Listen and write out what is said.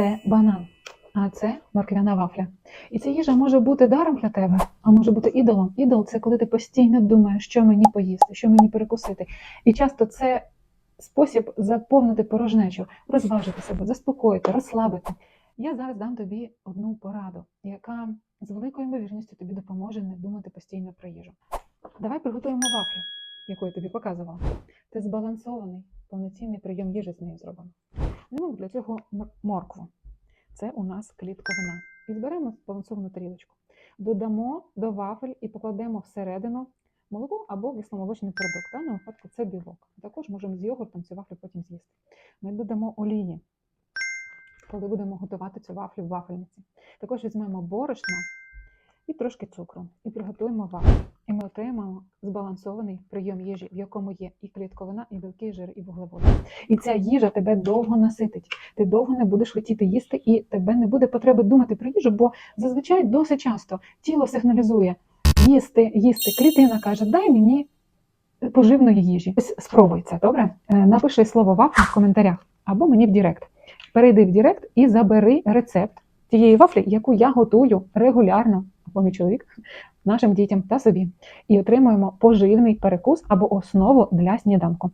це банан, а це морквяна вафля. І ця їжа може бути даром для тебе, а може бути ідолом. Ідол це коли ти постійно думаєш, що мені поїсти, що мені перекусити. І часто це спосіб заповнити порожнечу, розважити себе, заспокоїти, розслабити. Я зараз дам тобі одну пораду, яка з великою ймовірністю тобі допоможе не думати постійно про їжу. Давай приготуємо вафлю, яку я тобі показувала. Це збалансований, повноцінний прийом їжі з нею зробимо. Візьмемо для цього моркву. Це у нас клітковина. І зберемо збалансовану тарілочку. Додамо до вафель і покладемо всередину молоко або кисломолочний продукт. В даному випадку це білок. Також можемо з йогуртом цю вафлю потім з'їсти. Ми додамо олії, коли будемо готувати цю вафлю в вафельниці. Також візьмемо борошно і трошки цукру і приготуємо вафлю. Ми отримаємо збалансований прийом їжі, в якому є і клітковина, і білки, і жири, і вуглеводи. І ця їжа тебе довго наситить. Ти довго не будеш хотіти їсти, і тебе не буде потреби думати про їжу, бо зазвичай досить часто тіло сигналізує їсти, їсти. Клітина каже, дай мені поживної їжі. Ось спробуй це, добре? Е, Напиши слово вафля в коментарях або мені в Дірект. Перейди в Дірект і забери рецепт тієї вафлі, яку я готую регулярно, або мій чоловік, нашим дітям та собі. І отримуємо поживний перекус або основу для сніданку.